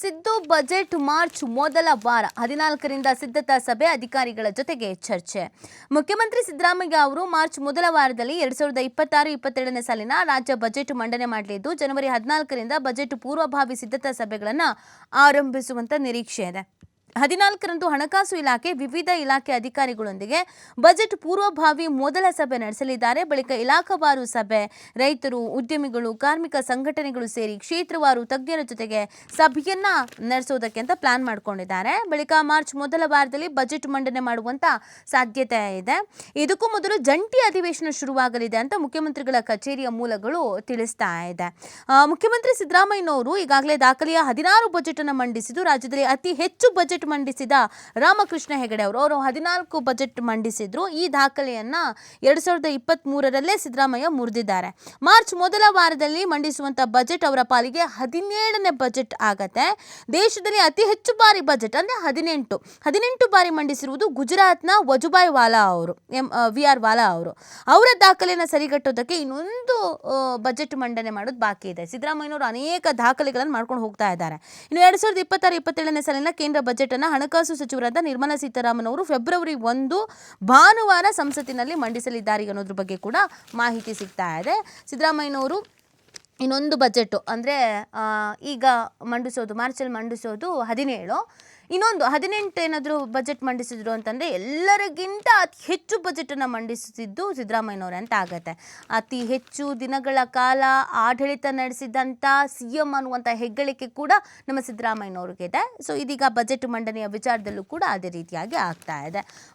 Siddu budget March ಮೊದಲ ವಾರ ಹದಿನಾಲ್ಕರಿಂದ ಸಿದ್ಧತಾ ಸಭೆ ಅಧಿಕಾರಿಗಳ ಜೊತೆಗೆ ಚರ್ಚೆ. ಮುಖ್ಯಮಂತ್ರಿ ಸಿದ್ದರಾಮಯ್ಯ ಅವರು ಮಾರ್ಚ್ ಮೊದಲ ವಾರದಲ್ಲಿ ಎರಡ್ ಸಾವಿರದ ಇಪ್ಪತ್ತಾರು, ಇಪ್ಪತ್ತೆರಡನೇ ಸಾಲಿನ ರಾಜ್ಯ ಬಜೆಟ್ ಮಂಡನೆ ಮಾಡಲಿದ್ದು, ಜನವರಿ ಹದಿನಾಲ್ಕರಿಂದ ಬಜೆಟ್ ಪೂರ್ವಭಾವಿ ಸಿದ್ಧತಾ ಸಭೆಗಳನ್ನು ಆರಂಭಿಸುವಂತ ನಿರೀಕ್ಷೆ ಇದೆ. ಹದಿನಾಲ್ಕರಂದು ಹಣಕಾಸು ಇಲಾಖೆ ವಿವಿಧ ಇಲಾಖೆ ಅಧಿಕಾರಿಗಳೊಂದಿಗೆ ಬಜೆಟ್ ಪೂರ್ವಭಾವಿ ಮೊದಲ ಸಭೆ ನಡೆಸಲಿದ್ದಾರೆ. ಬಳಿಕ ಇಲಾಖಾವಾರು ಸಭೆ. ರೈತರು, ಉದ್ಯಮಿಗಳು, ಕಾರ್ಮಿಕ ಸಂಘಟನೆಗಳು ಸೇರಿ ಕ್ಷೇತ್ರವಾರು ತಜ್ಞರ ಜೊತೆಗೆ ಸಭೆಯನ್ನ ನಡೆಸೋದಕ್ಕೆ ಅಂತ ಪ್ಲಾನ್ ಮಾಡಿಕೊಂಡಿದ್ದಾರೆ. ಬಳಿಕ ಮಾರ್ಚ್ ಮೊದಲ ವಾರದಲ್ಲಿ ಬಜೆಟ್ ಮಂಡನೆ ಮಾಡುವಂತ ಸಾಧ್ಯತೆ ಇದೆ. ಇದಕ್ಕೂ ಮೊದಲು ಜಂಟಿ ಅಧಿವೇಶನ ಶುರುವಾಗಲಿದೆ ಅಂತ ಮುಖ್ಯಮಂತ್ರಿಗಳ ಕಚೇರಿಯ ಮೂಲಗಳು ತಿಳಿಸ್ತಾ ಇದೆ. ಮುಖ್ಯಮಂತ್ರಿ ಸಿದ್ದರಾಮಯ್ಯನವರು ಈಗಾಗಲೇ ದಾಖಲೆಯ ಹದಿನಾರು ಬಜೆಟ್ ಅನ್ನು ಮಂಡಿಸಿದ್ದು, ರಾಜ್ಯದಲ್ಲಿ ಅತಿ ಹೆಚ್ಚು ಬಜೆಟ್ ಮಂಡಿಸಿದ ರಾಮಕೃಷ್ಣ ಹೆಗಡೆ ಅವರು. ಅವರು ಹದಿನಾಲ್ಕು ಬಜೆಟ್ ಮಂಡಿಸಿದ್ರು. ಈ ದಾಖಲೆಯನ್ನ ಎರಡ್ ಸಾವಿರದ ಇಪ್ಪತ್ತ್ ಮೂರರಲ್ಲೇ ಸಿದ್ದರಾಮಯ್ಯ ಮುರಿದಿದ್ದಾರೆ. ಮಾರ್ಚ್ ಮೊದಲ ವಾರದಲ್ಲಿ ಮಂಡಿಸುವಂತ ಬಜೆಟ್ ಅವರ ಪಾಲಿಗೆ ಹದಿನೇಳನೇ ಬಜೆಟ್ ಆಗತ್ತೆ. ದೇಶದಲ್ಲಿ ಅತಿ ಹೆಚ್ಚು ಬಾರಿ ಬಜೆಟ್ ಅಂದ್ರೆ ಹದಿನೆಂಟು. ಹದಿನೆಂಟು ಬಾರಿ ಮಂಡಿಸಿರುವುದು ಗುಜರಾತ್ನ ವಜುಭಾಯ್ ವಾಲಾ ಅವರು, ಎಂ ವಿ ಆರ್ ವಾಲಾ ಅವರು. ಅವರ ದಾಖಲೆಯನ್ನು ಸರಿಗಟ್ಟೋದಕ್ಕೆ ಇನ್ನೊಂದು ಬಜೆಟ್ ಮಂಡನೆ ಮಾಡೋದು ಬಾಕಿ ಇದೆ. ಸಿದ್ದರಾಮಯ್ಯನವರು ಅನೇಕ ದಾಖಲೆಗಳನ್ನು ಮಾಡ್ಕೊಂಡು ಹೋಗ್ತಾ ಇದ್ದಾರೆ. ಇನ್ನು ಎರಡ್ ಸಾವಿರದ ಇಪ್ಪತ್ತಾರು, ಇಪ್ಪತ್ತೇಳನೇ ಸಾಲಿನ ಕೇಂದ್ರ ಬಜೆಟ್ ಅನ್ನು ಹಣಕಾಸು ಸಚಿವರಾದ ನಿರ್ಮಲಾ ಸೀತಾರಾಮನ್ ಅವರು ಫೆಬ್ರವರಿ ಒಂದು ಭಾನುವಾರ ಸಂಸತ್ತಿನಲ್ಲಿ ಮಂಡಿಸಲಿದ್ದಾರೆ ಅನ್ನೋದ್ರ ಬಗ್ಗೆ ಕೂಡ ಮಾಹಿತಿ ಸಿಗ್ತಾ ಇದೆ. ಸಿದ್ದರಾಮಯ್ಯನವರು ಇನ್ನೊಂದು ಬಜೆಟ್ಟು ಅಂದರೆ ಈಗ ಮಂಡಿಸೋದು ಮಾರ್ಚಲ್ಲಿ ಮಂಡಿಸೋದು ಹದಿನೇಳು. ಇನ್ನೊಂದು ಹದಿನೆಂಟು ಏನಾದರೂ ಬಜೆಟ್ ಮಂಡಿಸಿದ್ರು ಅಂತಂದರೆ ಎಲ್ಲರಿಗಿಂತ ಅತಿ ಹೆಚ್ಚು ಬಜೆಟನ್ನು ಮಂಡಿಸುತ್ತಿದ್ದು ಸಿದ್ದರಾಮಯ್ಯನವರೇ ಅಂತ ಆಗತ್ತೆ. ಅತಿ ಹೆಚ್ಚು ದಿನಗಳ ಕಾಲ ಆಡಳಿತ ನಡೆಸಿದಂಥ ಸಿ ಎಂ ಅನ್ನುವಂಥ ಹೆಗ್ಗಳಿಕೆ ಕೂಡ ನಮ್ಮ ಸಿದ್ದರಾಮಯ್ಯನವ್ರಿಗಿದೆ. ಸೊ ಇದೀಗ ಬಜೆಟ್ ಮಂಡನೆಯ ವಿಚಾರದಲ್ಲೂ ಕೂಡ ಅದೇ ರೀತಿಯಾಗಿ ಆಗ್ತಾ ಇದೆ.